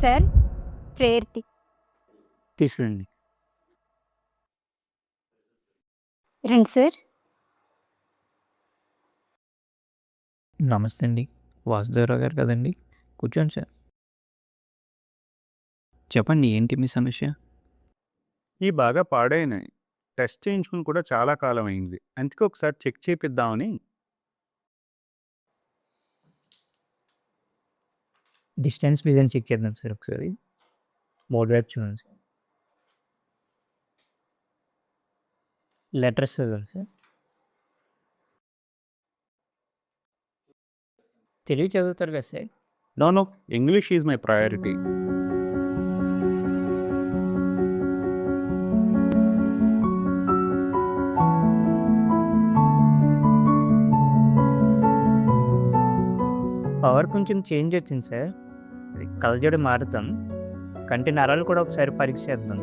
Sir ప్రేయర్కి తీసుకురండి. రండి sir. నమస్తే అండి. వాసుదేవరావు గారు కదండి. కూర్చోండి సార్. చెప్పండి ఏంటి మీ సమస్య? ఈ బాగా పాడైనాయి. టెస్ట్ చేయించుకుని కూడా చాలా కాలం అయింది. అందుకే ఒకసారి చెక్ చేపిద్దామని డిస్టెన్స్ విజన్ చెక్ చేద్దాం సార్ ఒకసారి. బోర్డు వైపు చూడండి సార్. లెటర్స్ చదవాలి సార్. తెలుగు చదువుతారు కదా sir? No no. English is my priority power కొంచెం చేంజ్ వచ్చింది సార్. కలజోడు మారుతాం కంటి నరాలు కూడా ఒకసారి పరీక్ష చేద్దాం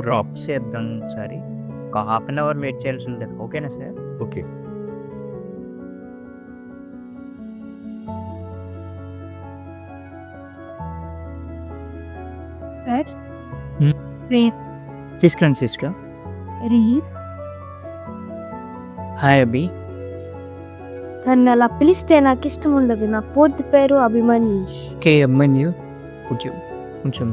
డ్రాప్స్ చేద్దాం ఒకసారి ఒక హాఫ్ అన్ అవర్ వెయిట్ చేయాల్సి ఉంటుంది ఓకేనా sir okay sir Hmm. Prayer తీసుకురండి సిస్టర్ రీడ్ హాయ్ అభి తను అలా పిలిస్తే నాకు ఇష్టం ఉండదు. నా పూర్తి పేరు అభిమన్యు. ఓకే అభిమన్యు. కొంచెం కొంచెం.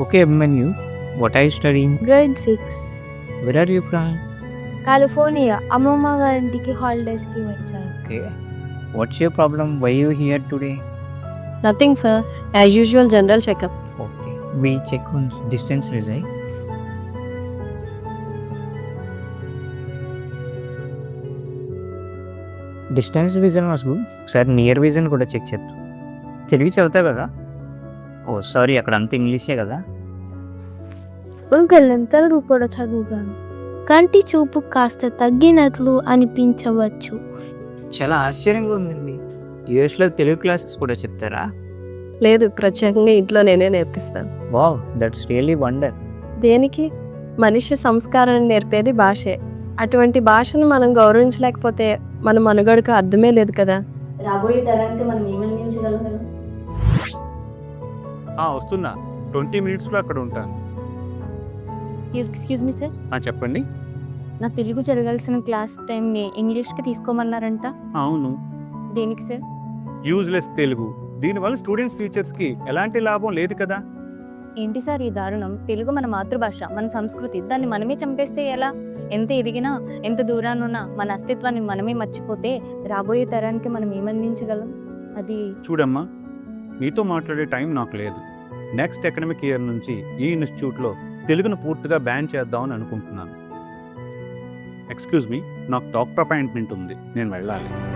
Okay Abhimanyu. What I studying grade six where are you from California. అమ్మమ్మ గారింటికి హాలిడేస్కి వచ్చాను. Okay. What's your problem why you here today nothing sir as usual general checkup okay we check on distance resign distance vision was good. ఒకసారి near vision కూడా check చేద్దాం. తెలుగు చదువుతావు కదా? ఓ sorry అక్కడ అంత ఇంగ్లీషే కదా? అంకుల్ నేను తెలుగు కూడా చదువుతాను. కంటి చూపు కాస్త తగ్గినట్లు అనిపించవచ్చు. చాలా ఆశ్చర్యంగా ఉందండి. యూఎస్లో తెలుగు క్లాసెస్ కూడా చెప్తారా? లేదు ప్రత్యేకంగా ఇంట్లో నేనే నేర్పిస్తాను. Wow that's really wonder. దేనికి? మనిషి సంస్కారాన్ని నేర్పేది భాషే. అటువంటి భాషను మనం గౌరవించలేకపోతే మన మనుగడకు అర్థమే లేదు కదా. రాబోయే తరానికి మనం ఏమందించగలం ఆ, వస్తున్నా. ట్వంటీ మినిట్స్లో అక్కడ ఉంటాను. ఎక్స్క్యూజ్ మీ సార్ ఆ, చెప్పండి. నా తెలుగు జరగాల్సిన క్లాస్ టైంని ఇంగ్లీష్కి తీసుకోమన్నారంట. అవును. దేనికి సార్ యూజ్లెస్ తెలుగు. దీనివల్ల స్టూడెంట్స్ టీచర్స్కి ఎలాంటి లాభం లేదు కదా. ఏంటి సార్ ఈ దారుణం? తెలుగు మన మాతృభాష మన సంస్కృతి. దాన్ని మనమే చంపేస్తే ఎలా? ఎంత ఎదిగినా ఎంత దూరానున్నా మన అస్తిత్వాన్ని మనమే మర్చిపోతే రాబోయే తరానికి మనం ఏమందించగలం? అది చూడమ్మా మీతో మాట్లాడే టైం నాకు లేదు. నెక్స్ట్ అకాడమిక్ ఇయర్ నుంచి ఈ ఇన్స్టిట్యూట్లో తెలుగును పూర్తిగా బ్యాన్ చేద్దామని అనుకుంటున్నాను. ఎక్స్క్యూజ్ మీ నాకు డాక్టర్ అపాయింట్మెంట్ ఉంది నేను వెళ్ళాలి.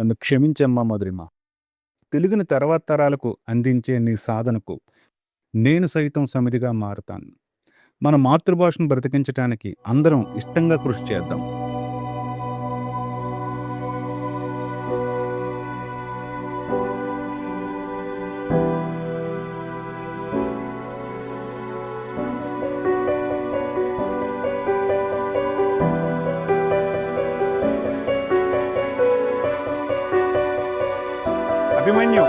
నన్ను క్షమించమ్మా మధురిమ. తెలుగుని తర్వాత తరాలకు అందించే నీ సాధనకు నేను సైతం సమిధిగా మారుతాను. మన మాతృభాషను బ్రతికించడానికి అందరం ఇష్టంగా కృషి చేద్దాం. అభిమన్యు.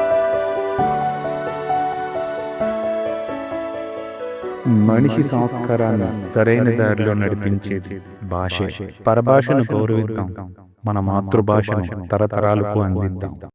మనిషి సంస్కారాన్ని సరైన దారిలో నడిపించేది భాషే. పరభాషను గౌరవిద్దాం. మన మాతృభాషను తరతరాలకు అందిద్దాం.